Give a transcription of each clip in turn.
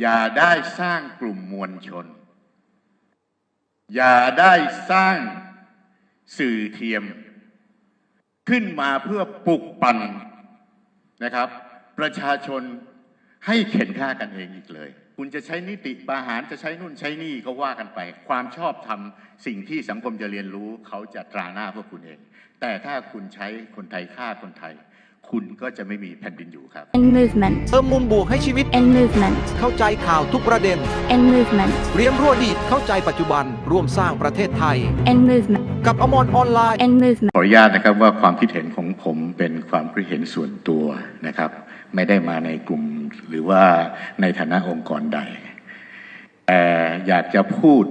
อย่าได้สร้างกลุ่มมวลชน อย่าได้สร้างสื่อเทียม ขึ้นมาเพื่อปลุกปั่นนะครับ ประชาชนให้เข็นฆ่ากันเองอีกเลย คุณจะใช้นิติประหารจะใช้นู่นใช้นี่ก็ว่ากันไป ความชอบธรรมสิ่งที่สังคมจะเรียนรู้เขาจะตราหน้าพวกคุณเอง แต่ถ้าคุณใช้คนไทยฆ่าคนไทย คุณก็จะไม่มีแผ่นดินอยู่ครับ End movement. เติมมุมบวกให้ชีวิต End movement. เข้าใจข่าวทุกประเด็น End movement. เรียนรู้อดีตเข้าใจปัจจุบันร่วมสร้างประเทศไทย End movement. กับอมรออนไลน์ End movement. ขออนุญาตนะครับว่าความคิดเห็นของผมเป็นความคิดเห็นส่วนตัวนะครับ ไม่ได้มาในกลุ่มหรือว่าในฐานะองค์กรใดแต่อยากจะพูด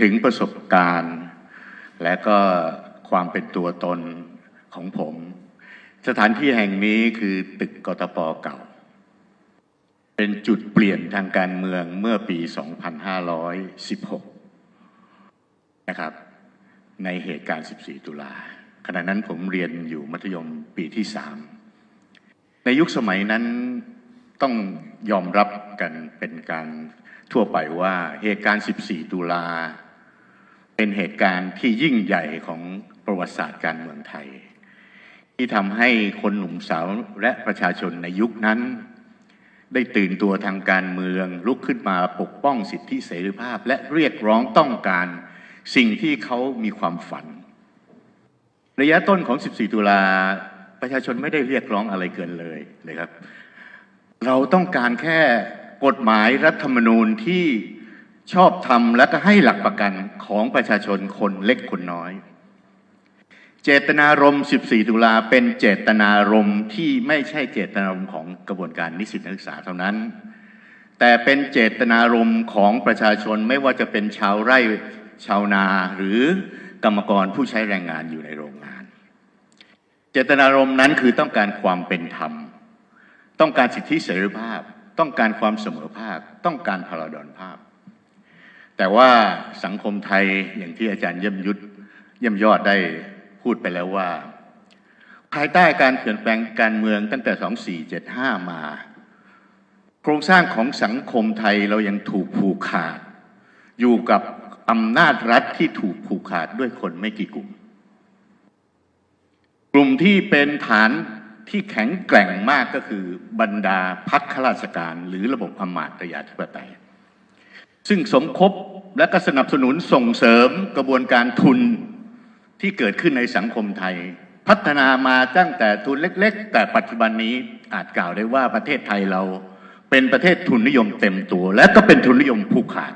ถึงประสบการณ์ และก็ความเป็นตัวตนของผม สถานที่แห่งนี้คือตึกกตปเก่า เป็นจุดเปลี่ยนทางการเมืองเมื่อปี 2516 นะครับ ในเหตุการณ์ 14 ตุลาขณะนั้นผมเรียนอยู่มัธยมปีที่ 3 ในยุคสมัยนั้นต้องยอมรับกันเป็นการทั่วไปว่าเหตุการณ์ 14 ตุลาเป็นเหตุการณ์ที่ยิ่งใหญ่ของประวัติศาสตร์การเมืองไทย ที่ทำให้คนหนุ่มสาวและประชาชนในยุคนั้น ได้ตื่นตัวทางการเมืองลุกขึ้นมาปกป้องสิทธิเสรีภาพ และเรียกร้องต้องการสิ่งที่เขามีความฝัน ระยะต้นของ 14 ตุลาประชาชนไม่ได้เรียกร้องอะไรเกินเลยเลยครับ เราต้องการแค่กฎหมายรัฐธรรมนูญที่ชอบทำและก็ให้หลักประกันของประชาชนคนเล็กคนน้อย เจตนารมณ์ 14 ตุลาเป็นเจตนารมณ์ที่ไม่ใช่เจตนารมณ์ของกระบวนการนิสิตนักศึกษาเท่านั้น แต่เป็นเจตนารมณ์ของประชาชนไม่ว่าจะเป็นชาวไร่ชาวนาหรือกรรมกรผู้ใช้แรงงานอยู่ในโรงงาน เจตนารมณ์นั้นคือต้องการความเป็นธรรม ต้องการสิทธิเสรีภาพ ต้องการความเสมอภาค ต้องการพลาดอนภาพ แต่ว่าสังคมไทยอย่างที่อาจารย์เยี่ยมยุทธเยี่ยมยอดได้ พูดไปแล้วว่า ภายใต้การเปลี่ยนแปลงการเมืองตั้งแต่ 2475 มา โครงสร้างของสังคมไทยเรายังถูกผูกขาด อยู่กับอำนาจรัฐที่ถูกผูกขาดด้วยคนไม่กี่กลุ่ม กลุ่มที่เป็นฐานที่แข็งแกร่งมากก็คือบรรดาพักข้าราชการ หรือระบบอำมาตยาธิปไตย ซึ่งสมคบและก็สนับสนุนส่งเสริมกระบวนการทุน ที่เกิดขึ้นในสังคมไทย พัฒนามาตั้งแต่ทุนเล็ก ๆ แต่ปัจจุบันนี้อาจกล่าวได้ว่าประเทศไทยเราเป็นประเทศทุนนิยมเต็มตัว และก็เป็นทุนนิยมผูกขาด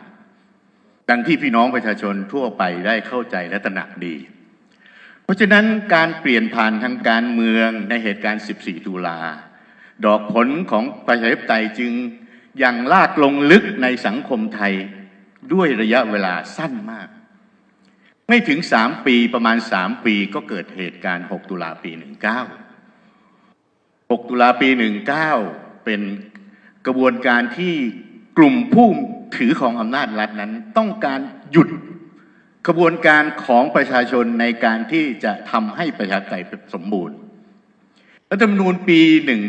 ดังที่พี่น้องประชาชนทั่วไปได้เข้าใจและตระหนักดี เพราะฉะนั้นการเปลี่ยนผ่านทางการเมืองในเหตุการณ์ 14 ตุลา ดอกผลของประชาธิปไตยจึงยังลากลงลึกในสังคมไทยด้วยระยะเวลาสั้นมาก ไม่ถึง3ปีประมาณ3ปีก็เกิดเหตุการณ์6ตุลาปี19 6ตุลาปี19เป็นกระบวนการที่กลุ่มผู้ถือของอำนาจรัฐนั้น ต้องการหยุดกระบวนการของประชาชนในการที่จะทำให้ประชาธิปไตยสมบูรณ์รัฐธรรมนูญปี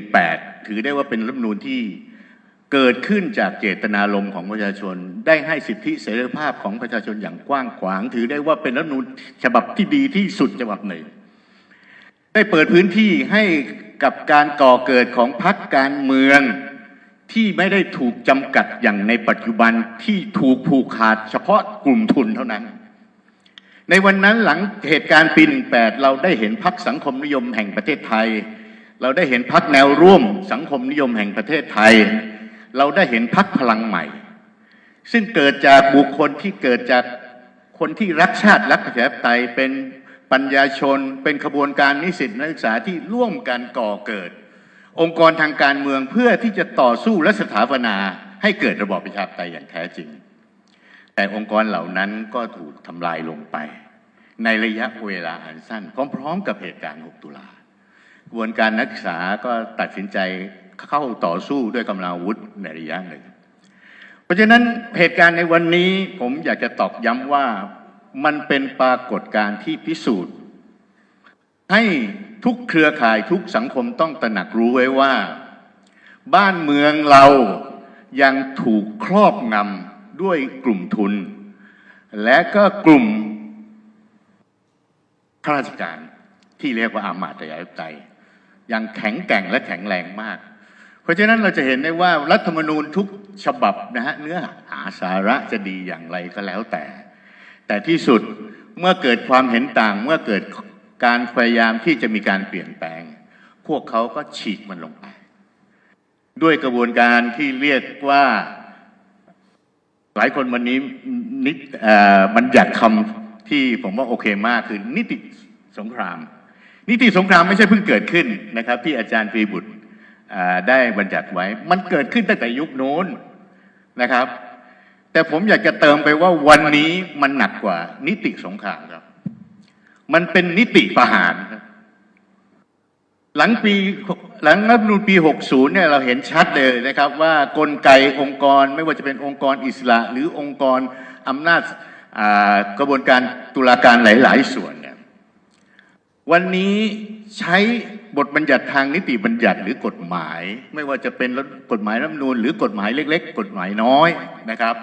18 ถือได้ว่าเป็นรัฐธรรมนูญที่ เกิดขึ้นจากเจตนารมณ์ของประชาชน ได้ให้สิทธิเสรีภาพของประชาชนอย่างกว้างขวาง ถือได้ว่าเป็นรัฐธรรมนูญฉบับที่ดีที่สุดฉบับหนึ่ง ได้เปิดพื้นที่ให้กับการก่อเกิดของพรรคการเมืองที่ไม่ได้ถูกจำกัดอย่างในปัจจุบันที่ถูกผูกขาดเฉพาะกลุ่มทุนเท่านั้น ในวันนั้นหลังเหตุการณ์ปี 18 เราได้เห็นพักสังคมนิยมแห่งประเทศไทย เราได้เห็นพักแนวร่วมสังคมนิยมแห่งประเทศไทย เราได้เห็นพักพลังใหม่ ซึ่งเกิดจากบุคคลที่เกิดจากคนที่รักชาติรักประชาธิปไตยเป็นปัญญาชน เป็นขบวนการนิสิตนักศึกษาที่ร่วมกันก่อเกิด องค์กรทางการเมืองเพื่อที่จะต่อสู้และสถาปนา ให้เกิดระบอบประชาธิปไตยอย่างแท้จริง แต่องค์กรเหล่านั้นก็ถูกทำลายลงไป ในระยะเวลาอันสั้น พร้อม ๆ กับเหตุการณ์ 6 ตุลากระบวนการนักศึกษาก็ตัดสินใจ เข้าต่อสู้ด้วยกำลังอาวุธในระยะหนึ่ง เพราะฉะนั้นเหตุการณ์ในวันนี้ผมอยากจะตอกย้ำว่ามันเป็นปรากฏการณ์ที่พิสูจน์ ให้ทุกเครือข่ายทุกสังคมต้องตระหนักรู้ไว้ว่า บ้านเมืองเรายังถูกครอบงำด้วยกลุ่มทุน และก็กลุ่มข้าราชการที่เรียกว่าอามาตย์ยาธิปไตยยังแข็งแกร่งและแข็งแรงมาก เพราะฉะนั้นเราจะเห็นได้ว่ารัฐธรรมนูญทุกฉบับนะฮะเนื้อหาสาระจะดีอย่างไรก็แล้วแต่ แต่ที่สุดเมื่อเกิดความเห็นต่างเมื่อเกิดการพยายามที่จะมีการเปลี่ยนแปลง พวกเขาก็ฉีกมันลงไป ด้วยกระบวนการที่เรียกว่าหลายคนวันนี้นิเอ่อบัญญัติคำที่ผมว่าโอเคมากคือนิติสงคราม นิติสงครามไม่ใช่เพิ่งเกิดขึ้นนะครับ ที่อาจารย์ปรีบุตร ได้บัญญัติไว้ มันเกิดขึ้นตั้งแต่ยุคโน้นนะครับ แต่ผมอยากจะเติมไปว่าวันนี้มันหนักกว่า นิติสงครามครับ มันเป็นนิติประหารครับหลังปีหลังรัฐธรรมนูญปี 60 เนี่ยเราเห็นชัดเลยนะครับ ว่ากลไกองค์กรไม่ว่าจะเป็นองค์กรอิสระ หรือองค์กรอำนาจกระบวนการตุลาการหลาย ๆ ส่วนเนี่ยวันนี้ใช้ บทบัญญัติทางนิติบัญญัติหรือกฎหมาย ไม่ว่าจะเป็นกฎหมายรัฐมนูญหรือกฎหมายเล็ก ๆ กฎหมายน้อยนะครับ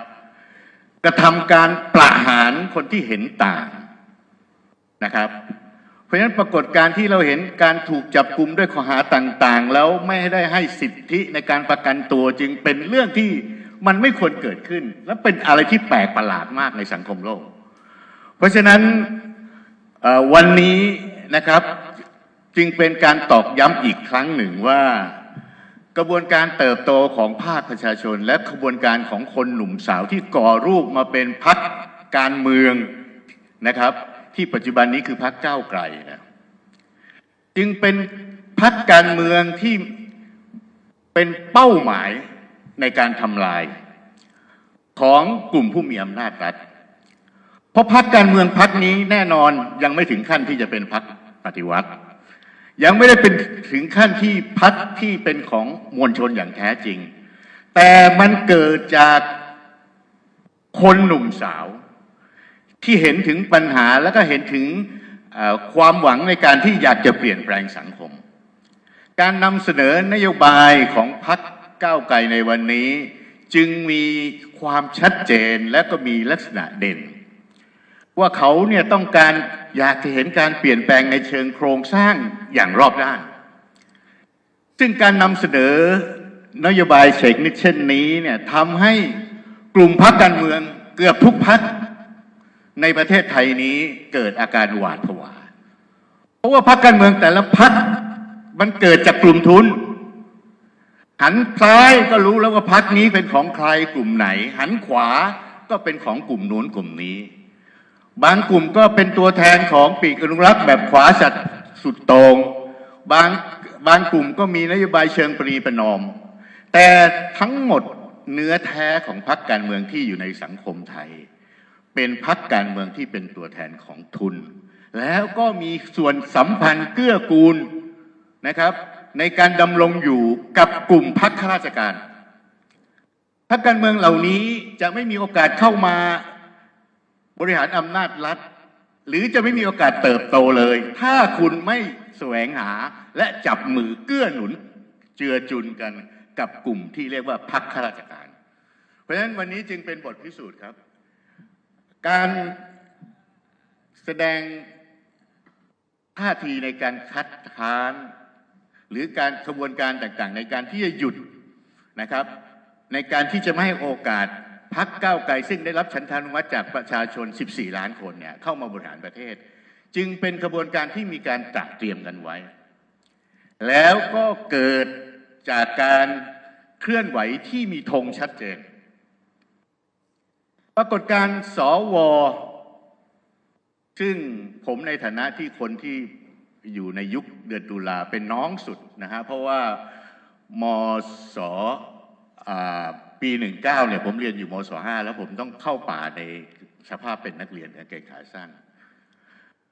กระทำการประหารคนที่เห็นต่างนะครับ เพราะฉะนั้นปรากฏการที่เราเห็นการถูกจับกลุ่มด้วยข้อหาต่างๆ แล้วไม่ได้ให้สิทธิในการประกันตัวจึงเป็นเรื่องที่มันไม่ควรเกิดขึ้น และเป็นอะไรที่แปลกประหลาดมากในสังคมโลก เพราะฉะนั้นวันนี้นะครับ จึงเป็นการตอกย้ำอีกครั้งหนึ่งว่า กระบวนการเติบโตของภาคประชาชน และกระบวนการของคนหนุ่มสาวที่ก่อรูปมาเป็นพักการเมืองนะครับ ที่ปัจจุบันนี้คือพักเก้าไกลนะจึงเป็นพักการเมืองที่เป็นเป้าหมายในการทำลาย ของกลุ่มผู้มีอำนาจรัฐ เพราะพักการเมืองพักนี้แน่นอนยังไม่ถึงขั้นที่จะเป็นพักปฏิวัติ ยังไม่ได้เป็นถึงขั้นที่พักที่เป็นของมวลชนอย่างแท้จริง แต่มันเกิดจากคนหนุ่มสาว ที่เห็นถึงปัญหาแล้วก็เห็นถึงความหวังในการที่อยากจะเปลี่ยนแปลงสังคม การนำเสนอนโยบายของพรรคก้าวไกลในวันนี้ จึงมีความชัดเจนและก็มีลักษณะเด่น ว่าเขาเนี่ยต้องการอยากจะเห็นการเปลี่ยนแปลงในเชิงโครงสร้างอย่างรอบด้าน ซึ่งการนำเสนอนโยบายเชกนิดเช่นนี้เนี่ยทำให้กลุ่มพรรคการเมืองเกือบทุกพรรคในประเทศไทยนี้เกิดอาการหวาดผวา เพราะว่าพรรคการเมืองแต่ละพรรคมันเกิดจากกลุ่มทุน หันซ้ายก็รู้แล้วว่าพรรคนี้เป็นของใครกลุ่มไหน หันขวาก็เป็นของกลุ่มนู้นกลุ่มนี้ บางกลุ่มก็เป็นตัวแทนของปีกอนุรักษ์แบบขวาสัตว์สุดโตง่งบางบางกลุ่มก็มีนโยบายเชิงปรีประนอม แต่ทั้งหมดเนื้อแท้ของพรรคการเมืองที่อยู่ในสังคมไทย เป็นพรรคการเมืองที่เป็นตัวแทนของทุน แล้วก็มีส่วนสัมพันธ์เกื้อกูลนะครับ ในการดำรงอยู่กับกลุ่มพรรคข้าราชการพรรคการเมืองเหล่านี้จะไม่มีโอกาสเข้ามา บริหารอำนาจรัฐ หรือจะไม่มีโอกาสเติบโตเลย ถ้าคุณไม่แสวงหาและจับมือเกื้อหนุน เจือจุนกันกับกลุ่มที่เรียกว่าพรรคข้าราชการ เพราะฉะนั้นวันนี้จึงเป็นบทพิสูจน์ครับ การแสดงท่าทีในการคัดค้าน หรือการขบวนการต่างๆ ในการที่จะหยุดนะครับ ในการที่จะไม่ให้โอกาส พักก้าวไกลซึ่งได้รับชันทานุมัติจากประชาชน 14 ล้านคนเนี่ยเข้ามาบริหารประเทศ จึงเป็นขบวนการที่มีการตระเตรียมกันไว้ แล้วก็เกิดจากการเคลื่อนไหวที่มีธงชัดเจน ปรากฏการ์สวซึ่งผมในฐานะที่คนที่อยู่ในยุคเดือนตุลาเป็นน้องสุดนะฮะเพราะว่ามศอ่า ปีหนึ่งเก้าเนี่ยผมเรียนอยู่มศห้าแล้วผมต้องเข้าป่าในสภาพเป็นนักเรียนกางเกงขาสั้น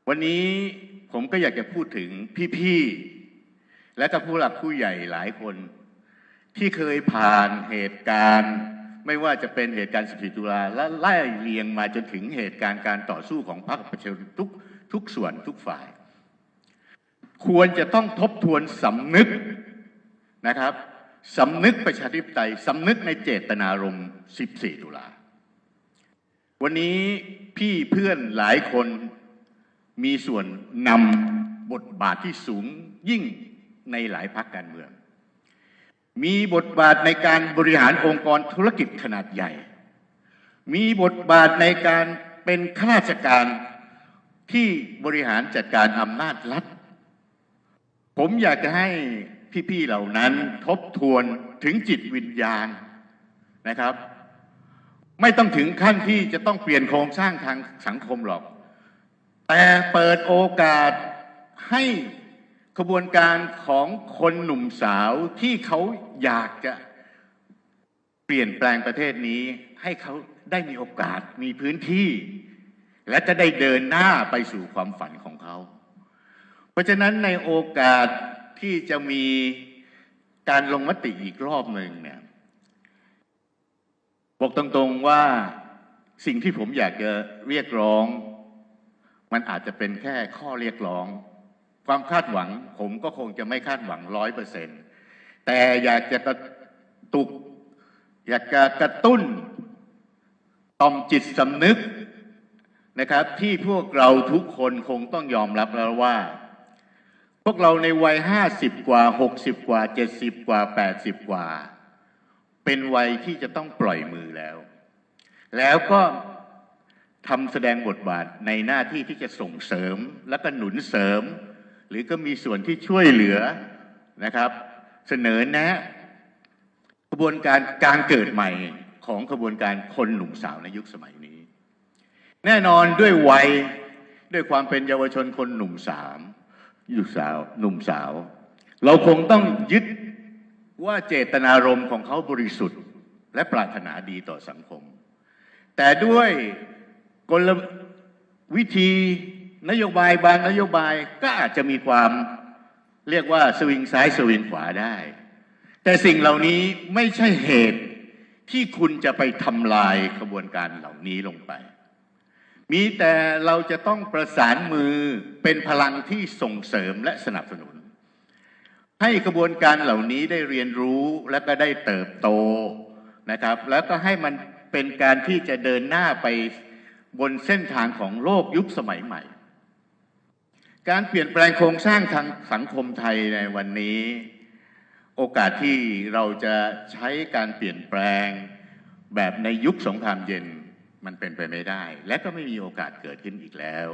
วันนี้ผมก็อยากจะพูดถึงพี่ๆ และก็ผู้หลักผู้ใหญ่หลายคน ที่เคยผ่านเหตุการณ์ ไม่ว่าจะเป็นเหตุการณ์ 14 ตุลาและไล่เรียงมาจนถึงเหตุการณ์การต่อสู้ของพรรคประชาชนทุกทุกส่วนทุกฝ่าย ควรจะต้องทบทวนสำนึกนะครับ สำนึกประชาธิปไตยสำนึกในเจตนารมณ์ 14 ตุลา วันนี้พี่เพื่อนหลายคนมีส่วนนำบทบาทที่สูงยิ่งในหลายพรรคการเมือง มีบทบาทในการบริหารองค์กรธุรกิจขนาดใหญ่ มีบทบาทในการเป็นข้าราชการที่บริหารจัดการอำนาจรัฐ ผมอยากจะให้ พี่ๆเหล่านั้นทบทวนถึงจิตวิญญาณนะครับ ไม่ต้องถึงขั้นที่จะต้องเปลี่ยนโครงสร้างทางสังคมหรอก แต่เปิดโอกาสให้ขบวนการของคนหนุ่มสาวที่เขาอยากจะเปลี่ยนแปลงประเทศนี้ ให้เขาได้มีโอกาสมีพื้นที่ และจะได้เดินหน้าไปสู่ความฝันของเขา เพราะฉะนั้นในโอกาส ที่จะมีการลงมติอีกรอบหนึ่งเนี่ยบอกตรงๆว่าสิ่งที่ผมอยากจะเรียกร้อง มันอาจจะเป็นแค่ข้อเรียกร้อง ความคาดหวัง ผมก็คงจะไม่คาดหวังร้อยเปอร์เซ็นต์แต่อยากจะกระตุก อยากจะกระตุ้นต่อมจิตสำนึกนะครับ ที่พวกเราทุกคนคงต้องยอมรับแล้วว่า วกเราในวัยห้าสิบกว่าหกสิบกว่าเจ็ดสิบกว่าแปดสิบกว่า เป็นวัยที่จะต้องปล่อยมือแล้ว แล้วก็ทำแสดงบทบาทในหน้าที่ที่จะส่งเสริมและก็หนุนเสริม หรือก็มีส่วนที่ช่วยเหลือนะครับ เสนอแนะกระบวนการการเกิดใหม่ของกระบวนการคนหนุ่มสาวในยุคสมัยนี้ แน่นอนด้วยวัยด้วยความเป็นเยาวชนคนหนุ่มสาม ยุคสาวหนุ่มสาว เราคงต้องยึดว่าเจตนารมณ์ของเขาบริสุทธิ์ และปรารถนาดีต่อสังคม แต่ด้วยกลวิธีนโยบายบางนโยบายก็อาจจะมีความเรียกว่าสวิงซ้ายสวิงขวาได้ แต่สิ่งเหล่านี้ไม่ใช่เหตุที่คุณจะไปทำลายกระบวนการเหล่านี้ลงไป มีแต่เราจะต้องประสานมือเป็นพลังที่ส่งเสริมและสนับสนุน ให้กระบวนการเหล่านี้ได้เรียนรู้และก็ได้เติบโตนะครับ แล้วก็ให้มันเป็นการที่จะเดินหน้าไปบนเส้นทางของโลกยุคสมัยใหม่ การเปลี่ยนแปลงโครงสร้างทางสังคมไทยในวันนี้ โอกาสที่เราจะใช้การเปลี่ยนแปลงแบบในยุคสงครามเย็น มันเป็นไปไม่ได้ และก็ไม่มีโอกาสเกิดขึ้นอีกแล้ว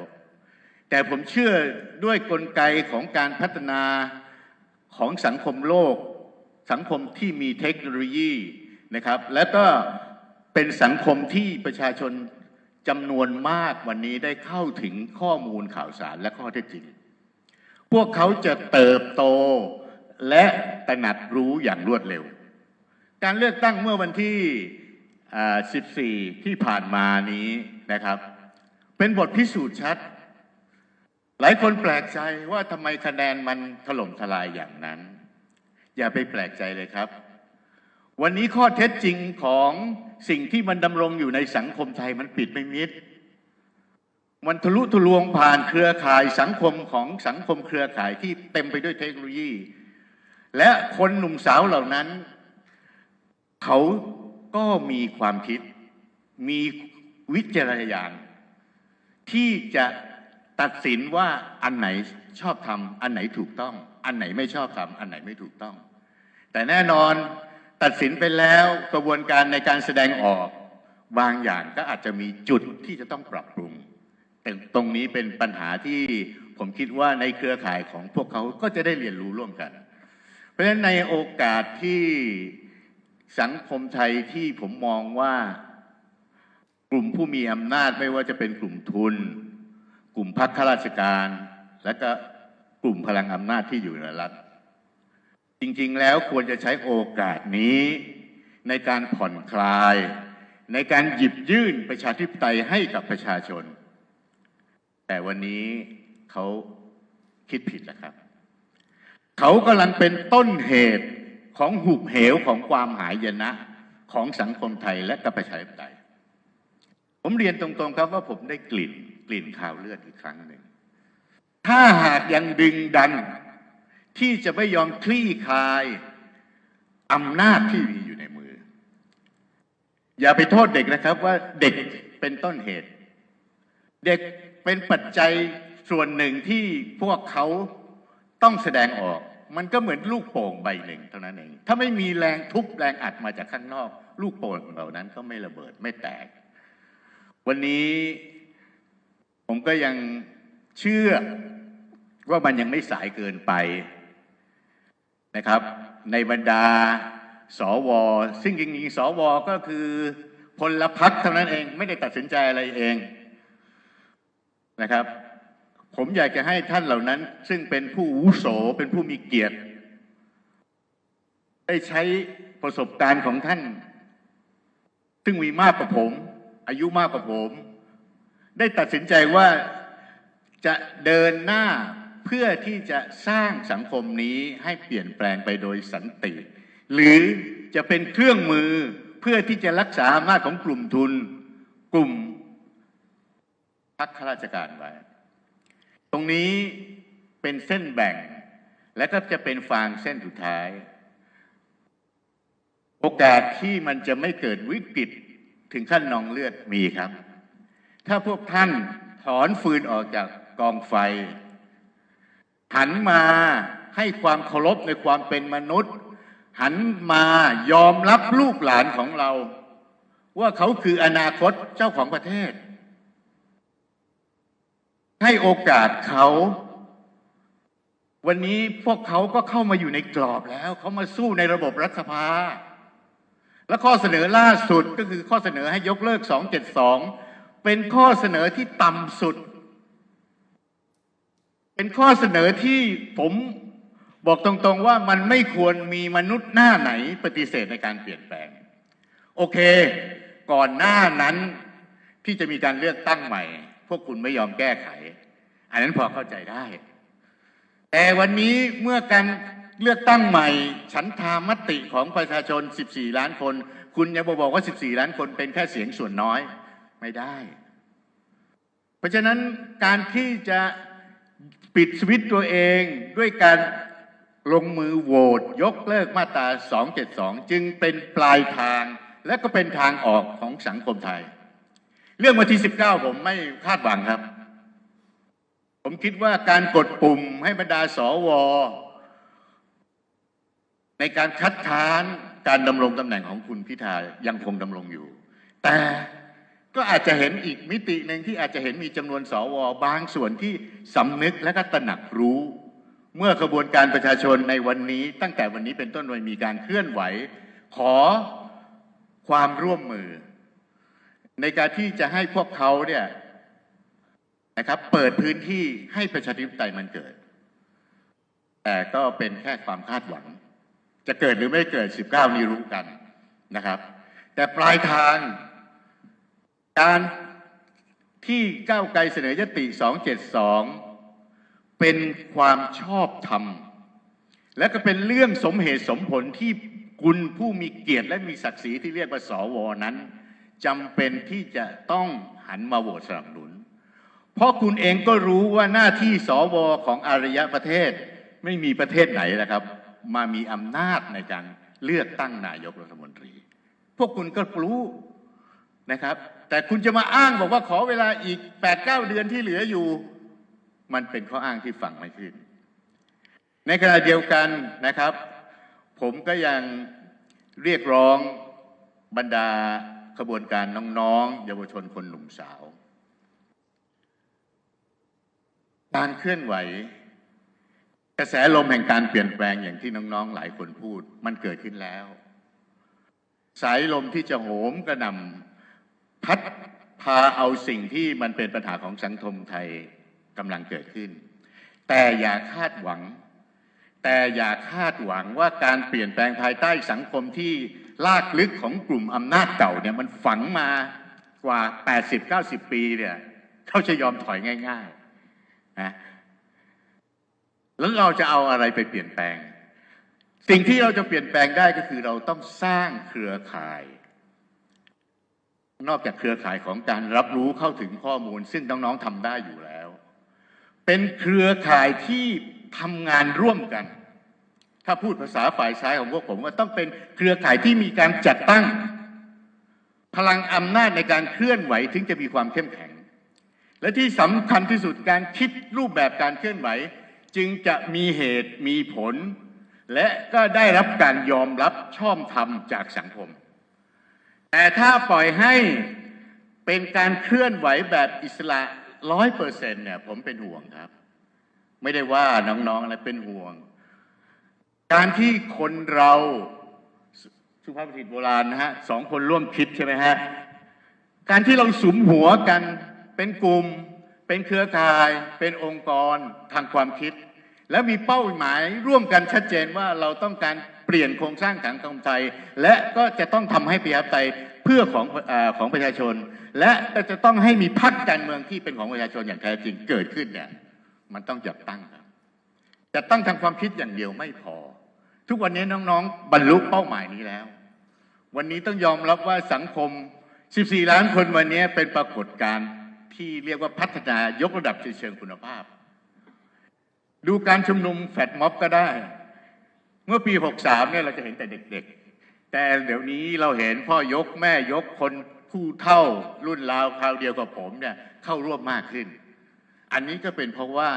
แต่ผมเชื่อด้วยกลไกของการพัฒนาของสังคมโลก สังคมที่มีเทคโนโลยีนะครับ และก็เป็นสังคมที่ประชาชนจำนวนมากวันนี้ได้เข้าถึงข้อมูลข่าวสารและข้อเท็จจริง พวกเขาจะเติบโตและตระหนักรู้อย่างรวดเร็ว การเลือกตั้งเมื่อวันที่ 14 ที่ผ่านมานี้นะครับ เป็นบทพิสูจน์ชัด หลายคนแปลกใจว่าทำไมคะแนนมันถล่มทลายอย่างนั้น อย่าไปแปลกใจเลยครับ วันนี้ข้อเท็จจริงของสิ่งที่มันดำรงอยู่ในสังคมไทยมันปิดไม่มิด มันทะลุทะลวงผ่านเครือข่ายสังคมของสังคมเครือข่ายที่เต็มไปด้วยเทคโนโลยี และคนหนุ่มสาวเหล่านั้น เขา ก็มีความคิด มีวิจารณญาณที่จะตัดสินว่าอันไหนชอบทำอันไหนถูกต้อง อันไหนไม่ชอบทำอันไหนไม่ถูกต้อง แต่แน่นอนตัดสินไปแล้วกระบวนการในการแสดงออก บางอย่างก็อาจจะมีจุดที่จะต้องปรับปรุง แต่ตรงนี้เป็นปัญหาที่ผมคิดว่าในเครือข่ายของพวกเขาก็จะได้เรียนรู้ร่วมกัน เพราะฉะนั้นในโอกาสที่ สังคมไทยที่ผมมองว่ากลุ่มผู้มีอำนาจไม่ว่าจะเป็นกลุ่มทุน กลุ่มพรรคข้าราชการ และก็กลุ่มพลังอำนาจที่อยู่ในรัฐ จริงๆแล้วควรจะใช้โอกาสนี้ในการผ่อนคลาย ในการหยิบยื่นประชาธิปไตยให้กับประชาชน แต่วันนี้เขาคิดผิดแล้วครับ เขากำลังเป็นต้นเหตุ ของหุบเหวของความหายนะของสังคมไทยและกับประชาธิปไตย ผมเรียนตรงๆครับว่าผมได้กลิ่นกลิ่นข่าวเลือดอีกครั้งหนึ่ง ถ้าหากยังดึงดันที่จะไม่ยอมคลี่คลายอำนาจที่มีอยู่ในมือ อย่าไปโทษเด็กนะครับว่าเด็กเป็นต้นเหตุ เด็กเป็นปัจจัยส่วนหนึ่งที่พวกเขาต้องแสดงออก มันก็เหมือนลูกโป่งใบหนึ่งเท่านั้นเอง ถ้าไม่มีแรงทุบแรงอัดมาจากข้างนอก ลูกโป่งเหล่านั้นก็ไม่ระเบิดไม่แตก วันนี้ผมก็ยังเชื่อว่ามันยังไม่สายเกินไปนะครับ ในบรรดาสวซึ่งจริงๆสวก็คือพลพักเท่านั้นเอง ไม่ได้ตัดสินใจอะไรเองนะครับ ผมอยากจะให้ท่านเหล่านั้น ซึ่งเป็นผู้วุโสเป็นผู้มีเกียรติ ได้ใช้ประสบการณ์ของท่าน ซึ่งมีมากกว่าผม อายุมากกว่าผม ได้ตัดสินใจว่าจะเดินหน้าเพื่อที่จะสร้างสังคมนี้ให้เปลี่ยนแปลงไปโดยสันติ หรือจะเป็นเครื่องมือเพื่อที่จะรักษาอำนาจของกลุ่มทุน กลุ่มพักข้าราชการไว้ ตรงนี้เป็นเส้นแบ่ง และก็จะเป็นฟางเส้นสุดท้าย โอกาสที่มันจะไม่เกิดวิกฤตถึงขั้นนองเลือดมีครับ ถ้าพวกท่านถอนฟืนออกจากกองไฟ หันมาให้ความเคารพในความเป็นมนุษย์ หันมายอมรับลูกหลานของเรา ว่าเขาคืออนาคตเจ้าของประเทศ ให้โอกาสเขา วันนี้พวกเขาก็เข้ามาอยู่ในกรอบแล้ว เขามาสู้ในระบบรัฐสภา และข้อเสนอล่าสุดก็คือข้อเสนอให้ยกเลิก 272 เป็นข้อเสนอที่ต่ำสุด เป็นข้อเสนอที่ผมบอกตรงๆว่ามันไม่ควรมีมนุษย์หน้าไหนปฏิเสธในการเปลี่ยนแปลง โอเค ก่อนหน้านั้นที่จะมีการเลือกตั้งใหม่ พวกคุณไม่ยอมแก้ไข อันนั้นพอเข้าใจได้ แต่วันนี้เมื่อการเลือกตั้งใหม่ ฉันทามติของประชาชน 14 ล้านคน คุณยังบอกว่า 14 ล้านคนเป็นแค่เสียงส่วนน้อยไม่ได้ เพราะฉะนั้นการที่จะปิดสวิตตัวเองด้วยการลงมือโหวตยกเลิกมาตรา 272 จึงเป็นปลายทางและก็เป็นทางออกของสังคมไทย เรื่องวันที่19ผมไม่คาดหวังครับ ผมคิดว่าการกดปุ่มให้บรรดาสวในการคัดค้านการดำรงตำแหน่งของคุณพิธายังคงดำรงอยู่ แต่ก็อาจจะเห็นอีกมิติหนึ่งที่อาจจะเห็นมีจำนวนสวบางส่วนที่สำนึกและก็ตระหนักรู้ เมื่อขบวนการประชาชนในวันนี้ ตั้งแต่วันนี้เป็นต้นไปมีการเคลื่อนไหว ขอความร่วมมือ ในการที่จะให้พวกเขาเนี่ยนะครับ เปิดพื้นที่ให้ประชาธิปไตยมันเกิด แต่ก็เป็นแค่ความคาดหวัง จะเกิดหรือไม่เกิด 19 นี้รู้กันนะครับ แต่ปลายทางการที่ก้าวไกลเสนอยติ 272 เป็นความชอบธรรม และก็เป็นเรื่องสมเหตุสมผลที่คุณผู้มีเกียรติและมีศักดิ์ศรีที่เรียกว่าสวนั้น จำเป็นที่จะต้องหันมาโหวตสนับสนุน เพราะคุณเองก็รู้ว่าหน้าที่สวของอารยประเทศ ไม่มีประเทศไหนนะครับ มามีอำนาจในการเลือกตั้งนายกรัฐมนตรี พวกคุณก็รู้นะครับ แต่คุณจะมาอ้างบอกว่าขอเวลาอีก8-9เดือนที่เหลืออยู่ มันเป็นข้ออ้างที่ฟังไม่ขึ้น ในขณะเดียวกันนะครับ ผมก็ยังเรียกร้องบรรดา ขบวนการน้องๆ เยาวชนคนหนุ่มสาว การเคลื่อนไหว กระแสลมแห่งการเปลี่ยนแปลงอย่างที่น้องๆ หลายคนพูด มันเกิดขึ้นแล้ว สายลมที่จะโหมกระหน่ำพัดพาเอาสิ่งที่มันเป็นปัญหาของสังคมไทยกำลังเกิดขึ้น แต่อย่าคาดหวัง แต่อย่าคาดหวังว่าการเปลี่ยนแปลงภายใต้สังคมที่ ลากลึกของกลุ่มอำนาจเก่าเนี่ยมันฝังมากว่า 80-90 ปีเนี่ยเขาจะยอมถอยง่ายๆนะแล้วเราจะเอาอะไรไปเปลี่ยนแปลง สิ่งที่เราจะเปลี่ยนแปลงได้ก็คือเราต้องสร้างเครือข่าย นอกจากเครือข่ายของการรับรู้เข้าถึงข้อมูล ซึ่งน้องๆทำได้อยู่แล้ว เป็นเครือข่ายที่ทำงานร่วมกัน ถ้าพูดภาษาฝ่ายซ้ายของพวกผมว่าต้องเป็นเครือข่ายที่มีการจัดตั้ง พลังอำนาจในการเคลื่อนไหวถึงจะมีความเข้มแข็ง และที่สำคัญที่สุดการคิดรูปแบบการเคลื่อนไหว จึงจะมีเหตุมีผล และก็ได้รับการยอมรับชอบธรรมจากสังคม แต่ถ้าปล่อยให้เป็นการเคลื่อนไหวแบบอิสระร้อยเปอร์เซ็นต์เนี่ยผมเป็นห่วงครับ ไม่ได้ว่าน้องๆอะไรเป็นห่วง การที่คนเราสุภาพบุรุษโบราณนะฮะสองคนร่วมคิดใช่ไหมฮะ การที่เราสุมหัวกันเป็นกลุ่ม เป็นเครือข่าย เป็นองค์กรทางความคิด แล้วมีเป้าหมายร่วมกันชัดเจนว่าเราต้องการเปลี่ยนโครงสร้างสังคมไทย และก็จะต้องทำให้ประชาธิปไตยเพื่อของออของประชาชน และก็จะต้องให้มีพรรคการเมืองที่เป็นของประชาชนอย่างแท้จริงเกิดขึ้นเนี่ยมันต้องจัดตั้งครับจัดตั้งทางความคิดอย่างเดียวไม่พอ ทุกวันนี้น้องๆ บรรลุเป้าหมายนี้แล้ว วันนี้ต้องยอมรับว่าสังคม 14 ล้านคนวันนี้เป็นปรากฏการณ์ที่เรียกว่าพัฒนายกระดับเชิงคุณภาพ ดูการชุมนุมแฟดม็อบก็ได้ เมื่อปี 63 เนี่ยเราจะเห็นแต่เด็กๆ แต่เดี๋ยวนี้เราเห็นพ่อยกแม่ยกคนผู้เท่ารุ่นราวคราวเดียวกับผมเนี่ยเข้าร่วมมากขึ้น อันนี้ก็เป็นเพราะว่า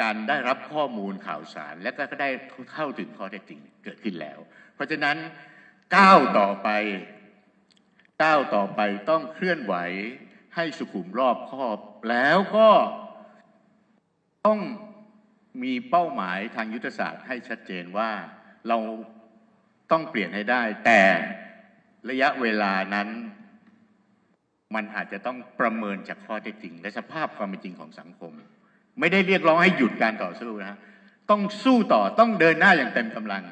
การได้รับข้อมูลข่าวสาร และก็ได้เข้าถึงข้อเท็จจริงเกิดขึ้นแล้ว เพราะฉะนั้นก้าวต่อไปก้าวต่อไปต้องเคลื่อนไหวให้สุขุมรอบคอบ แล้วก็ต้องมีเป้าหมายทางยุทธศาสตร์ให้ชัดเจนว่าเราต้องเปลี่ยนให้ได้ แต่ระยะเวลานั้นมันอาจจะต้องประเมินจากข้อเท็จจริง และสภาพความเป็นจริงของสังคม ไม่ได้เรียกร้องให้หยุดการต่อสู้นะฮะต้องสู้ต่อต้องเดินหน้าอย่างเต็มกำลัง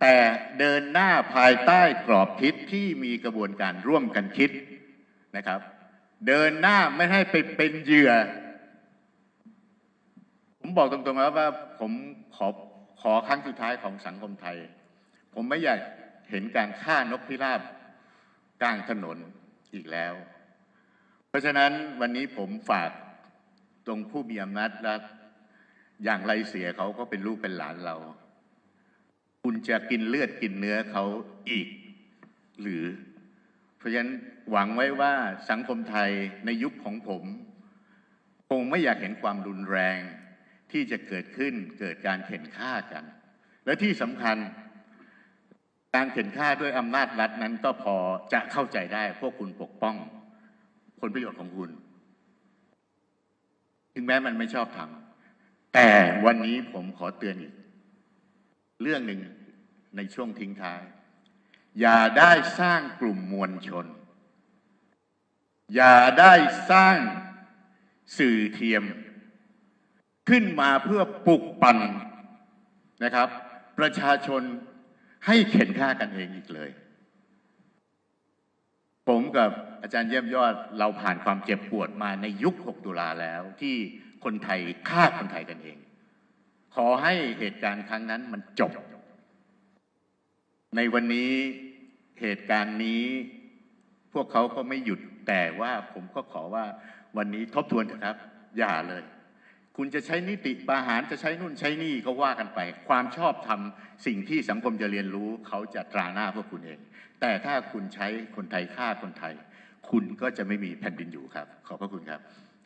แต่เดินหน้าภายใต้กรอบคิดที่มีกระบวนการร่วมกันคิดนะครับ เดินหน้าไม่ให้ไปเป็นเหยื่อ ผมบอกตรงๆแล้วว่าผมขอขอครั้งสุดท้ายของสังคมไทย ผมไม่อยากเห็นการฆ่านกพิราบกลางถนนอีกแล้ว เพราะฉะนั้นวันนี้ผมฝาก รงผู้มีอำนาจรัฐ อย่างไรเสียเขาก็เป็นลูกเป็นหลานเรา คุณจะกินเลือดกินเนื้อเขาอีก หรือ เพราะฉะนั้นหวังไว้ว่าสังคมไทยในยุคของผม คงไม่อยากเห็นความรุนแรงที่จะเกิดขึ้นเกิดการเข็นฆ่ากัน และที่สำคัญการเข็นฆ่าด้วยอำนาจรัฐนั้นก็พอจะเข้าใจได้พวกคุณปกป้องผลประโยชน์ของคุณ ถึงแม้มันไม่ชอบทำแต่วันนี้ผมขอเตือนอีก เรื่องหนึ่งในช่วงทิ้งท้าย อย่าได้สร้างกลุ่มมวลชน อย่าได้สร้างสื่อเทียม ขึ้นมาเพื่อปลุกปั่นนะครับ ประชาชนให้เข็นฆ่ากันเองอีกเลย ผมกับอาจารย์เยี่ยมยอดเราผ่านความเจ็บปวดมาในยุค 6 ตุลาแล้ว ที่คนไทยฆ่าคนไทยกันเอง ขอให้เหตุการณ์ครั้งนั้นมันจบ ในวันนี้เหตุการณ์นี้พวกเขาก็ไม่หยุดแต่ว่าผมก็ขอว่าวันนี้ทบทวนเถอะครับ อย่าเลย คุณจะใช้นิติประหารจะใช้นู่นใช้นี่ก็ว่ากันไป ความชอบทำสิ่งที่สังคมจะเรียนรู้ เขาจะตราหน้าพวกคุณเอง แต่ถ้าคุณใช้คนไทยฆ่าคนไทย คุณก็จะไม่มีแผ่นดินอยู่ครับ ขอบพระคุณครับ